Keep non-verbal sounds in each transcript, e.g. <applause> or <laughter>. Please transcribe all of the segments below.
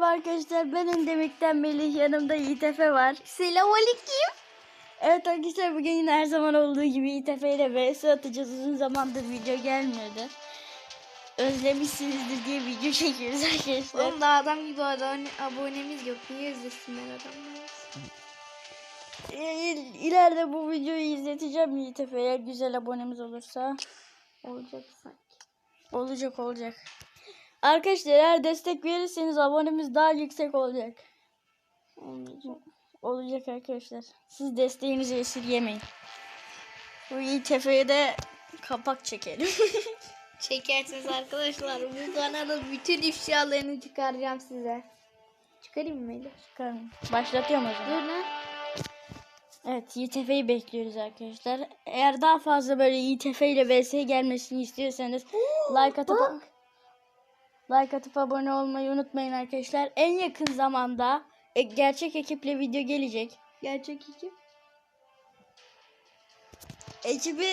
Merhaba arkadaşlar ben Endemik'ten Melih yanımda İTF var. Selamünaleyküm. Evet arkadaşlar bugün yine her zaman olduğu gibi İTF ile vs atacağız. Uzun zamandır video gelmiyordu. Özlemişsinizdir diye video <laughs> çekiyoruz arkadaşlar. Oğlum daha adam gibi abone, abonemiz yok. Niye izlesinler adamlar? İl- İleride bu videoyu izleteceğim İTF eğer güzel abonemiz olursa. Olacak sanki. Olacak olacak. Arkadaşlar eğer destek verirseniz abonemiz daha yüksek olacak. Olacak arkadaşlar. Siz desteğinizi esirgemeyin. Bu İTF'ye de kapak çekelim. <laughs> Çekersiniz arkadaşlar. Bu kanalın bütün ifşalarını çıkaracağım size. Çıkarayım mı Melih? Çıkarmayın. Başlatıyorum o zaman. Dur lan. Evet YTF'yi bekliyoruz arkadaşlar. Eğer daha fazla böyle YTF ile VS gelmesini istiyorsanız like atıp. Like atıp abone olmayı unutmayın arkadaşlar. En yakın zamanda e, gerçek ekiple video gelecek. Gerçek iki. Ekibi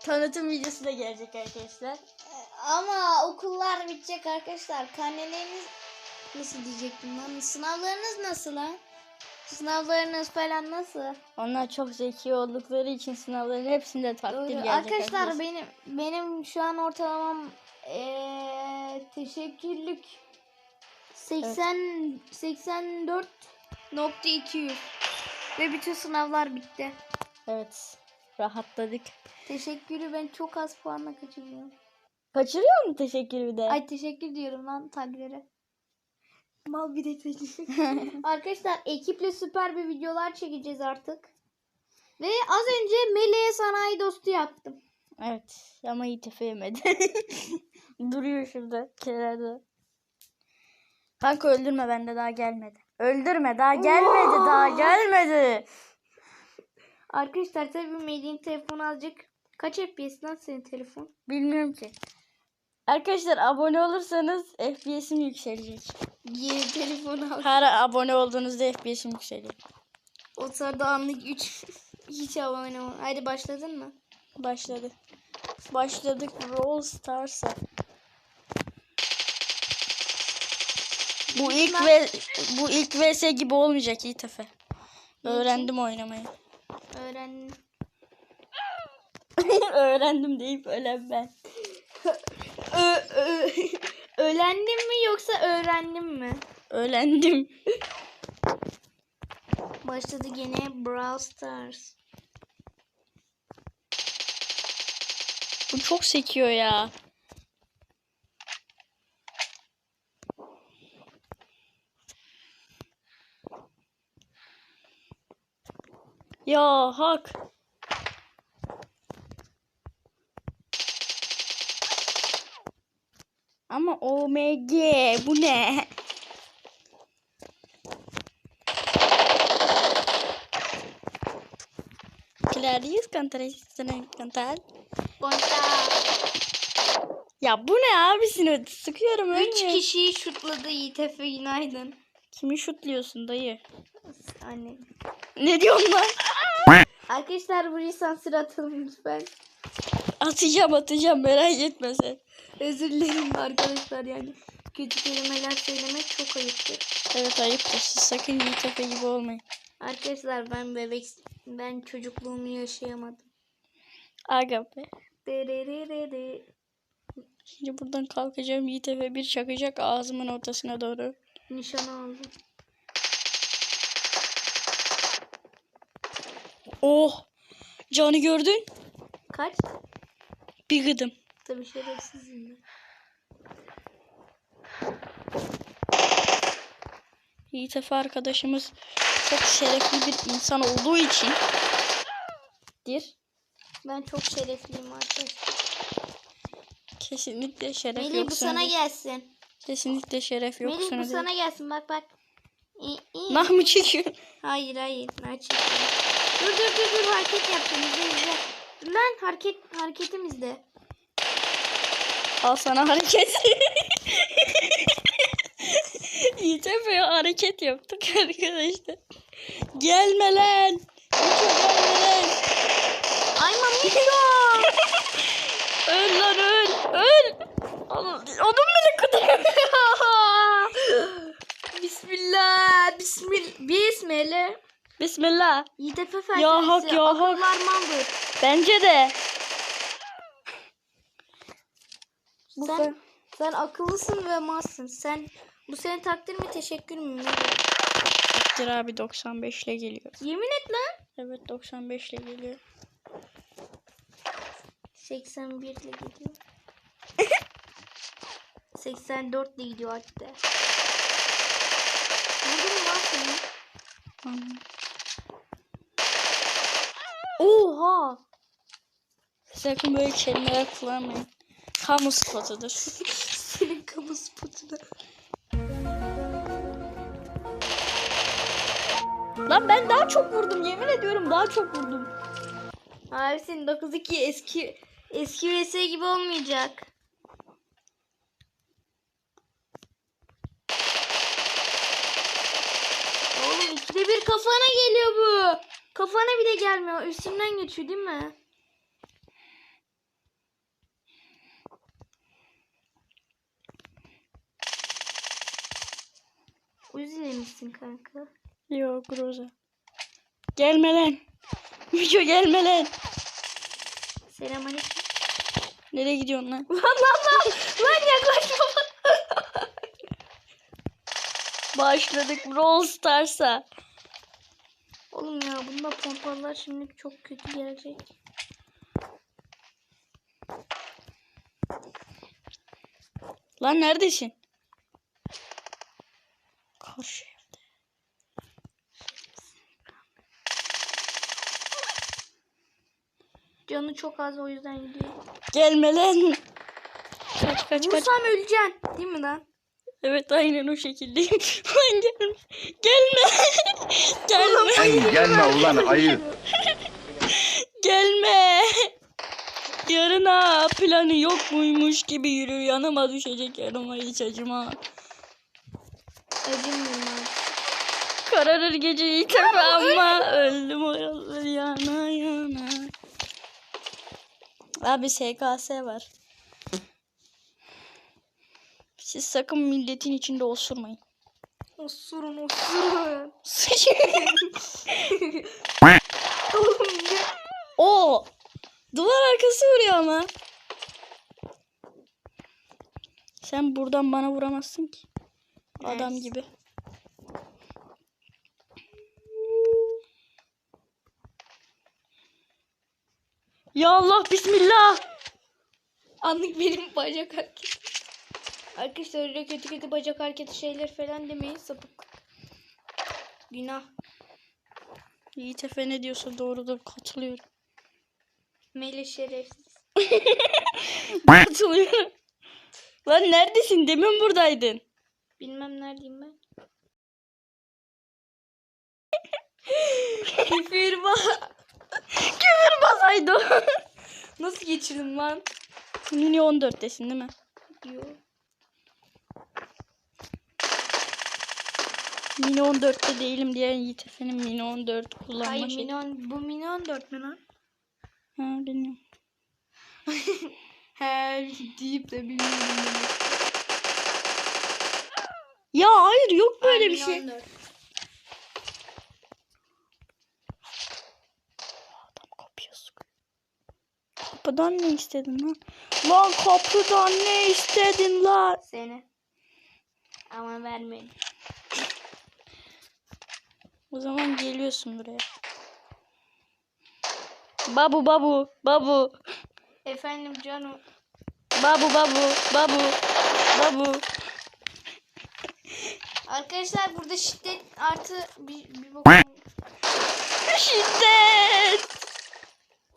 tanıtım videosu da gelecek arkadaşlar. Ama okullar bitecek arkadaşlar. Karneleriniz nasıl diyecektim lan? Sınavlarınız nasıl lan? Sınavlarınız falan nasıl? Onlar çok zeki oldukları için sınavların hepsinde takdir Doğru. gelecek Arkadaşlar benim benim şu an ortalamam teşekkürlük 80 84.200 ve bütün sınavlar bitti. Evet. Rahatladık. Teşekkürü ben çok az puanla kaçırıyorum. Kaçırıyor mu teşekkür bir de? Ay teşekkür diyorum lan taglere. Mal bir de teşekkür. <laughs> Arkadaşlar ekiple süper bir videolar çekeceğiz artık. Ve az önce Meleğe sanayi dostu yaptım. Evet ama iyi yemedi. <laughs> Duruyor şurada kenarda. Kanka öldürme bende daha gelmedi. Öldürme daha gelmedi daha gelmedi. Arkadaşlar tabii Melih'in telefonu azıcık kaç FPS lan senin telefon? Bilmiyorum ki. Arkadaşlar abone olursanız FPS'im yükselecek. Yeni telefon al. Her abone olduğunuzda FPS'im yükseliyor. O sırada anlık 3 <laughs> hiç abone ol. Haydi başladın mı? Başladı. Başladık Brawl Stars'a. Bu ilk ve bu ilk vs gibi olmayacak iyi tefe. Öğrendim oynamayı. Öğren. <laughs> Öğrendim deyip ölen ben. Ö, ö, öğrendim mi yoksa öğrendim mi? Öğrendim. Başladı gene Brawl Stars. Bu çok sekiyor ya. Ya hak. Ama OMG bu ne? Clarice cantar, cantar. Bonta. Ya bu ne abisini sıkıyorum 3 ölmüyor. kişiyi şutladı YTF günaydın. Kimi şutluyorsun dayı? Anne. Ne diyorsun lan? <laughs> Arkadaşlar burayı sansür atalım lütfen. Atacağım atacağım merak etme sen. Özür dilerim arkadaşlar yani. Kötü kelimeler söylemek çok ayıptır. Evet ayıptır. Siz sakın YTF gibi olmayın. Arkadaşlar ben bebek ben çocukluğumu yaşayamadım. Aga be. Şimdi buradan kalkacağım YTF bir çakacak ağzımın ortasına doğru. Nişan aldım. Oh! Canı gördün? Kaç? Bir gıdım. Tabii şerefsizim ben. YTF arkadaşımız çok şerefli bir insan olduğu için dir. Ben çok şerefliyim arkadaşlar. Kesinlikle şeref Melih bu yoksun. sana gelsin. Kesinlikle şeref Melih yoksun. bu sana gelsin bak bak. İyi, iyi. Nah mı çekiyor? Hayır hayır. Ben çekeyim. Dur dur dur dur hareket yaptım. İzle izle. Dur lan hareket hareketim izle. Al sana hareket. <laughs> YTF'ye hareket yaptık <laughs> arkadaşlar. Gelme lan. Hiç gelme lan. Ay mamiko. <laughs> Öl lan öl. Öl. Odun bile kuduruyor. <laughs> bismillah. Bismillah. Bismillah. Bismillah. YTF felsefesi. Ya hak, ya hak. Akıllar maldır. Bence de. Bu Sen, sen... sen akıllısın ve malsın. Sen bu senin takdir mi teşekkür mü? Takdir abi 95 ile geliyor. Yemin et lan. Evet 95 ile geliyor. 81 ile gidiyor. 84 ile gidiyor hatta. Vurdun mu seni? Anladım. Oha. Sakın böyle kelimeler kullanmayın. Kamu spotudur. <laughs> Senin kamu spotuna. Lan ben daha çok vurdum yemin ediyorum daha çok vurdum. Abi senin 9-2 eski eski vs gibi olmayacak. Oğlum ikide bir kafana geliyor bu. Kafana bile gelmiyor. Üstünden geçiyor değil mi? Üzülemişsin kanka. Yok Groza. Gelme lan. <laughs> Müco gelme lan. Selamünaleyküm. Nereye gidiyorsun lan? Lan lan lan. Lan yaklaşma. Başladık Brawl Stars'a. Oğlum ya bunda pompalılar şimdi çok kötü gelecek. Lan neredesin? Canı çok az o yüzden gidiyor. Gelme lan. Kaç kaç kaç. Vursam öleceksin. Değil mi lan? Evet aynen o şekildeyim. <laughs> Lan gelme. <laughs> Gelme. gelme. Sen gelme ulan ayı. <laughs> Gelme. Yarına planı yok muymuş gibi yürü yanıma düşecek yanıma hiç acıma. Acımıyorum. Kararır gece ilk defa ama öldüm o yolları yana yana. Abi SKS var. Siz sakın milletin içinde osurmayın. Osurun osurun. <laughs> O duvar arkası vuruyor ama. Sen buradan bana vuramazsın ki. Adam Evet. gibi. Ya Allah bismillah. Anlık benim bacak hareketi. Arkadaşlar öyle kötü kötü bacak hareketi şeyler falan demeyin sapık. Günah. Yiğit Efe ne diyorsa doğrudur katılıyorum. Melih şerefsiz. <laughs> Katılıyorum. Lan neredesin? Demin buradaydın. Bilmem neredeyim ben. <laughs> Küfürbaz. Küfür basaydı. <laughs> Nasıl geçirdim lan? Nini 14'tesin değil mi? Yok. Mini 14'te değilim diye Yiğit efendim Mini 14 kullanma Hayır, şey. Mini on, bu Mini 14 mi lan? Ha bilmiyorum. <laughs> He deyip de bilmiyorum. Ya hayır yok böyle Ay, bir şey. Kapıdan ne istedin lan? Lan kapıdan ne istedin lan? Seni. Ama vermeyin. O zaman geliyorsun buraya. Babu babu babu Efendim canım. babu babu babu babu. Arkadaşlar burada şiddet artı bir, bir <laughs> bakın. Şiddet.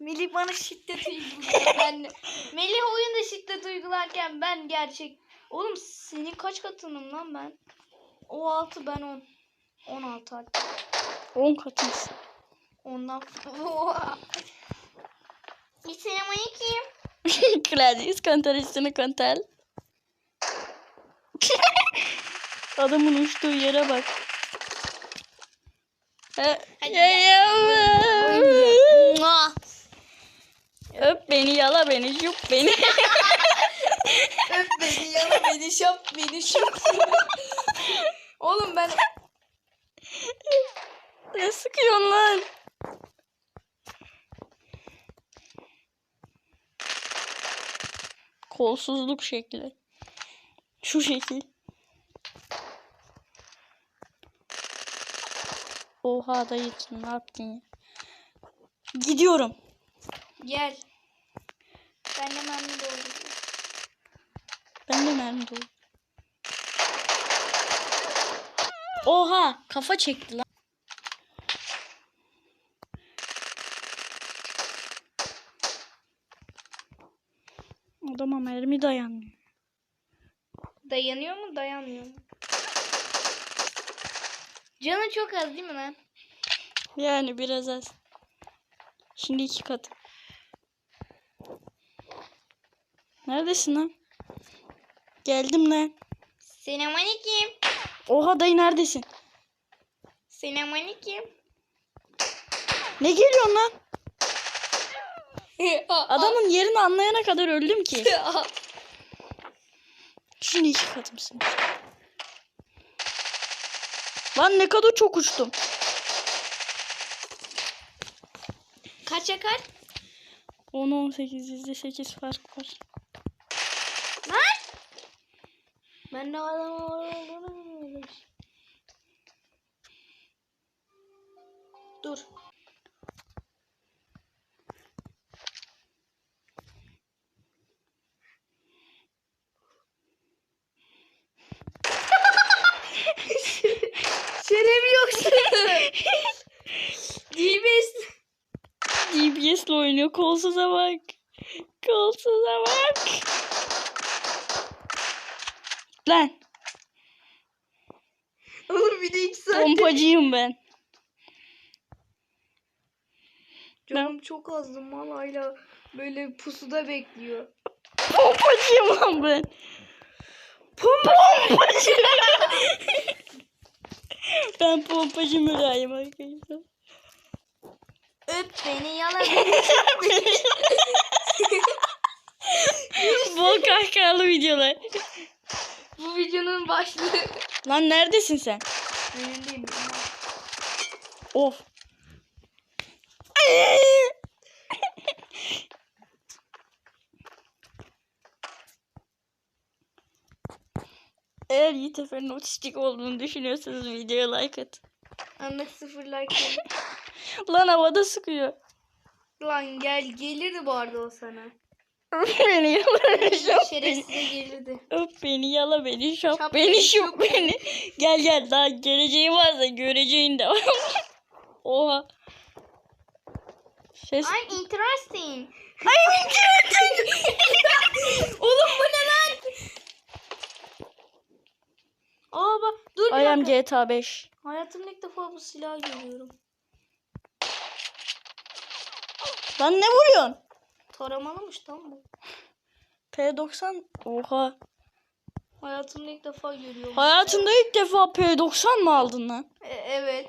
Melih bana şiddet <laughs> uyguluyor. ben. Melih oyunda şiddet uygularken ben gerçek. Oğlum senin kaç katınım lan ben? O 6 ben 10. 16 hatta. 10 katımsın. Ondan <laughs> Selamünaleyküm. Gladys <laughs> kantar üstüne kantar. Adamın uçtuğu yere bak. Ha, ya, ya, Mua. Öp beni yala beni şup beni. <laughs> Öp beni yala beni şap beni şap. Oğlum ben Ne sıkıyorsun lan? Kolsuzluk şekli. Şu şekil. Oha dayı ne yaptın ya? Gidiyorum. gel. Ben de mermi doldurdum. Ben de mermi dolu. Oha kafa çekti lan. Adama mermi dayanmıyor. Dayanıyor mu dayanmıyor mu? Canı çok az değil mi lan? Yani biraz az. Şimdi iki katı. Neredesin lan? Geldim lan. Selamünaleyküm. Oha dayı neredesin? Selamünaleyküm. Ne geliyorsun lan? <laughs> Adamın yerini anlayana kadar öldüm ki. <laughs> Şimdi iki katımsın. Lan ne kadar çok uçtum. Kaç? 10 18 yüzde 8 fark var. Lan! Ben de adam olduğunu bilmiyordum. Dur. <laughs> Şeref yok DBS. DBS'le oynuyor. Kolsuza bak. Kolsuza bak. Lan Oğlum bir de iki saat. pompacıyım ben. Canım çok azdı mal hala böyle pusuda bekliyor. Pompacıyım lan ben. Pompacı. <laughs> ben pompacı mülayim arkadaşlar. Öp beni yalan. <laughs> Bol kahkahalı videolar. Bu videonun başlığı. Lan neredesin sen? Önündeyim. Of. Eğer Yiğit Efe'nin otistik olduğunu düşünüyorsanız videoya like at. Anlık sıfır like. Lan havada sıkıyor. Lan gel gelirdi bu arada o sana. <laughs> Öp beni yala beni şap beni. Şerefsize. Öp beni yala beni şap, Şap beni şup beni. Gel gel daha geleceği varsa göreceğin de var. <laughs> Oha. Ses. I'm interesting. Ay <laughs> Oğlum bu ne lan? Aa bak dur bir I am dakika. GTA 5. Hayatımda ilk defa bu silahı görüyorum. Lan ne vuruyorsun? Taramalımış tam bu. P90. Oha. Hayatımda ilk defa görüyorum. Hayatında ilk defa P90 mı aldın lan? E, evet.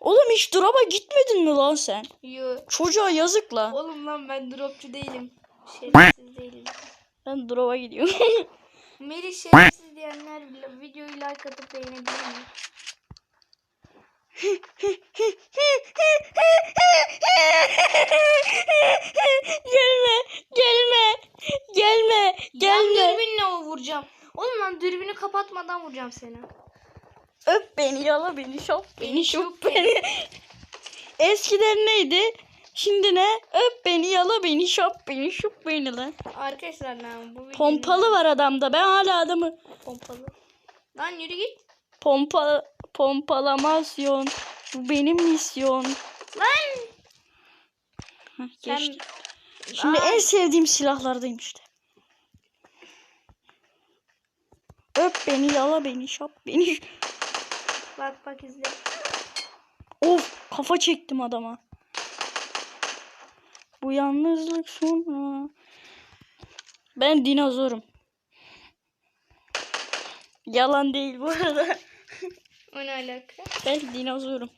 Oğlum hiç drop'a gitmedin mi lan sen? Yo. Çocuğa yazık lan. Oğlum lan ben dropçu değilim. Şerefsiz değilim. Ben drop'a gidiyorum. Melih şerefsiz diyenler bile videoyu like atıp beğenebilir mi? Gelme, gelme, gelme, Gelme. gelme. dürbünle o vuracağım. Oğlum lan dürbünü kapatmadan vuracağım seni. Öp beni, yala beni, şop beni, Beni, şup şup beni. Eskiden neydi? Şimdi ne? Öp beni, yala beni, şop beni, şup beni lan. Arkadaşlar lan bu Pompalı var adamda. Ben hala adamı Pompalı. Lan yürü git. Pompa pompalamasyon. Bu benim misyon. Lan. Heh, Sen... geçti. Şimdi Aa, en sevdiğim silahlardayım işte. Öp beni, yala beni, şap beni. Bak bak izle. Of kafa çektim adama. Bu yalnızlık sonra. Ben dinozorum. Yalan değil bu arada. O ne alaka? Ben dinozorum.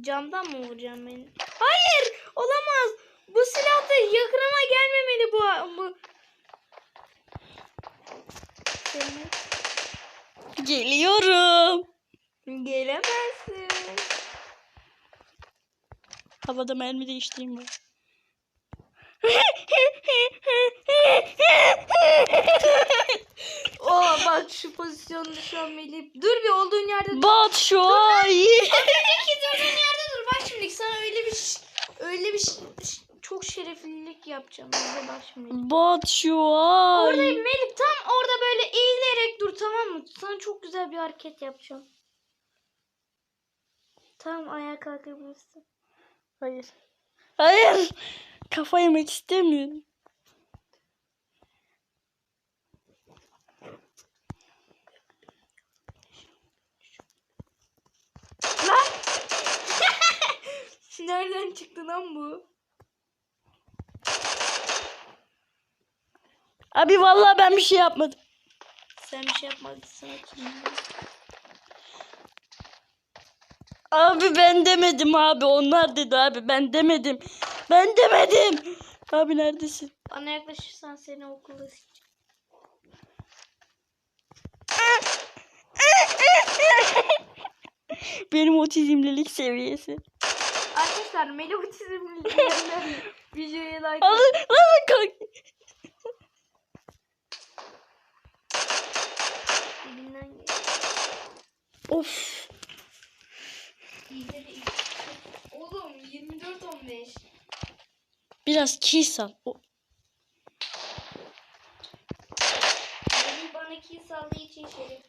Camdan mı vuracağım beni? Hayır! Olamaz! Bu silah da yakınıma gelmemeli bu. bu. Geliyorum. Gelemezsin. Havada mermi değiştireyim ben. <laughs> Oo bak şu pozisyonda şu an Melih. Dur bir olduğun yerde dur. Bat şu an. Peki durduğun yerde dur. Bak şimdi sana öyle bir öyle bir çok şereflilik yapacağım. Bize bak şimdi. Bat şu an. Oradayım Melih tam orada böyle eğilerek dur tamam mı? Sana çok güzel bir hareket yapacağım. Tamam ayağa kalkabilirsin. Hayır. Hayır. Kafa yemek istemiyorum. Lan! <laughs> Nereden çıktı lan bu? Abi vallahi ben bir şey yapmadım. Sen bir şey yapmadın sana? Abi ben demedim abi. Onlar dedi abi. Ben demedim. Ben demedim. Abi neredesin? Bana yaklaşırsan seni sikeceğim. <laughs> Benim otizmlilik seviyesi. Arkadaşlar Melih otizmli diyenler <laughs> videoya like Alın, alın kalk. Of. Oğlum 24 15. Biraz kiss al. O- Melih bana kill saldığı için şerif.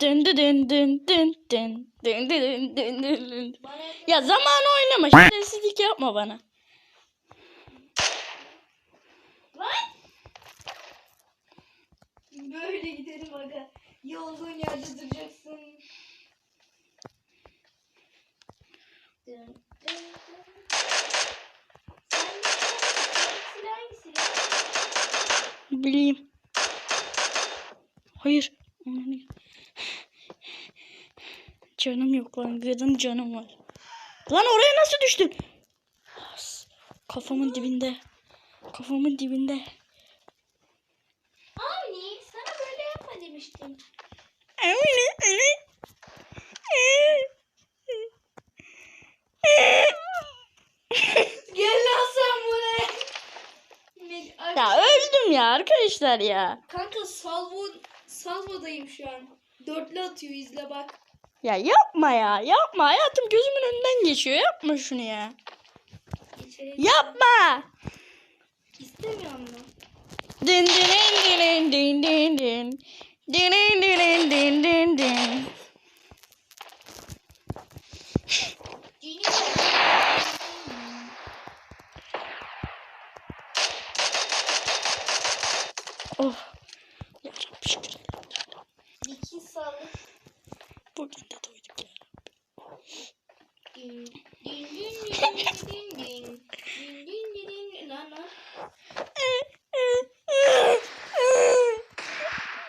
Dın dın dın dın dın dın dın dın dın dın dın. Ya zaman oynama. Şerefsizlik yapma bana. Böyle giderim aga. Ya olduğun yerde duracaksın. Dın? Bileyim. Hayır. Canım yok lan. Benim canım var. Lan oraya nasıl düştün? Kafamın dibinde. Kafamın dibinde. Avni sana böyle yapma demiştim. <laughs> Gel lan sen buraya. Ya öldüm ya arkadaşlar ya. Kanka salvo salvodayım şu an. Dörtlü atıyor izle bak. Ya yapma ya. Yapma. Hayatım gözümün önünden geçiyor. Yapma şunu ya. İçeri Yapma. İstemiyorum mu? Din din din din din din din. Din din din din din din.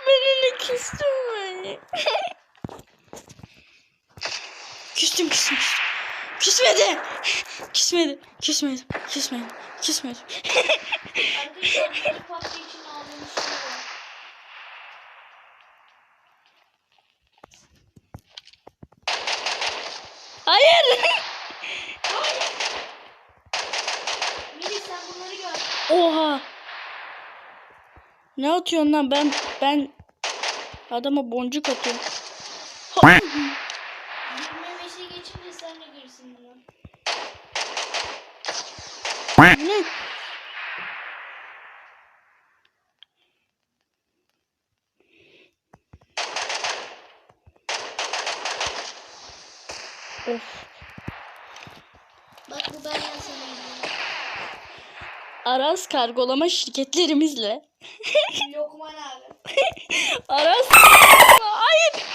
ben onu küstüm böyle. küstüm küstüm küstüm. Küsmedim. Küsmedim. Küsmedim. Küsmedim. Küsmedim. Ne atıyorsun lan ben ben adama boncuk atıyorum. Ha- 25'e geçince sen de girsin buna. Ne? Of. Bak bu benden sana. Aras kargolama şirketlerimizle. Lokman abi. Aras Hayır.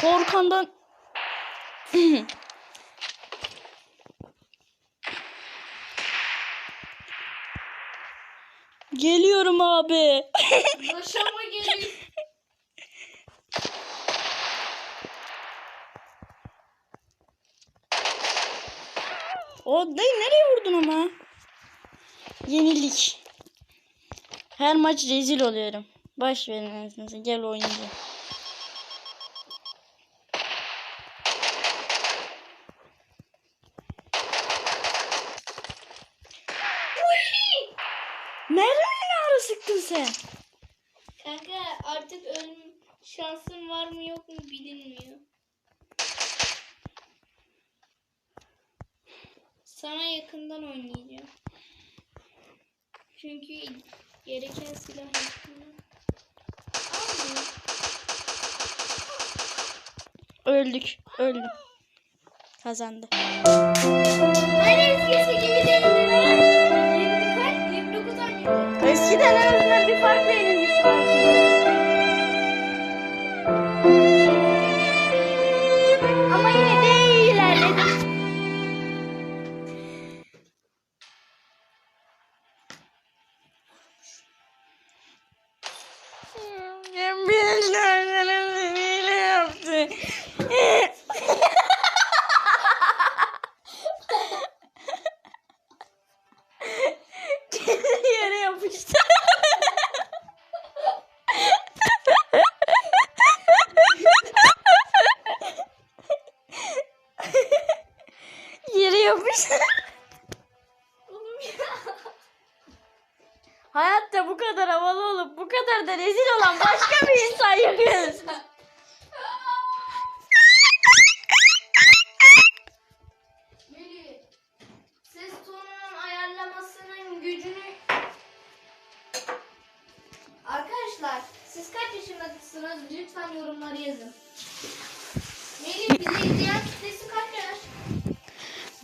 Korkandan <clears throat> Geliyorum abi. Yaşama <laughs> geliyor. O ne nereye vurdun ama? Yenilik. Her maç rezil oluyorum. Baş verin anasını. Gel oynayacağım. Nereden ara sıktın sen? Kanka artık ölüm şansın var mı yok mu bilinmiyor. Sana yakından oynayacağım. Çünkü gereken silah yakında. Almıyor. Öldük. Öldüm. Kazandı. Hayır eskisi gibi değil. 20 kaç? 29 oynadı. Eskiden en azından bir fark verilmiş Yere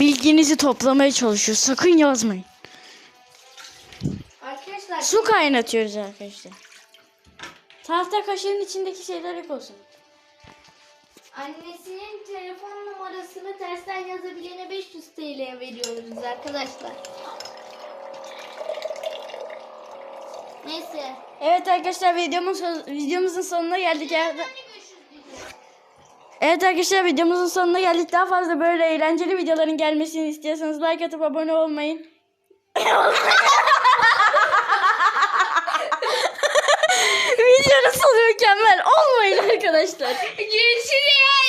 Bilginizi toplamaya çalışıyor. Sakın yazmayın. Arkadaşlar, Su kaynatıyoruz arkadaşlar. Tahta kaşığın içindeki şeyler yok olsun. annesinin telefon numarasını tersten yazabilene 500 TL veriyoruz arkadaşlar. Neyse. Evet arkadaşlar videomun son- videomuzun sonuna geldik. Eğer- Evet arkadaşlar videomuzun sonuna geldik. Daha fazla böyle eğlenceli videoların gelmesini istiyorsanız like atıp abone olmayın. <laughs> Videonun sonu mükemmel. Olmayın arkadaşlar. Görüşürüz.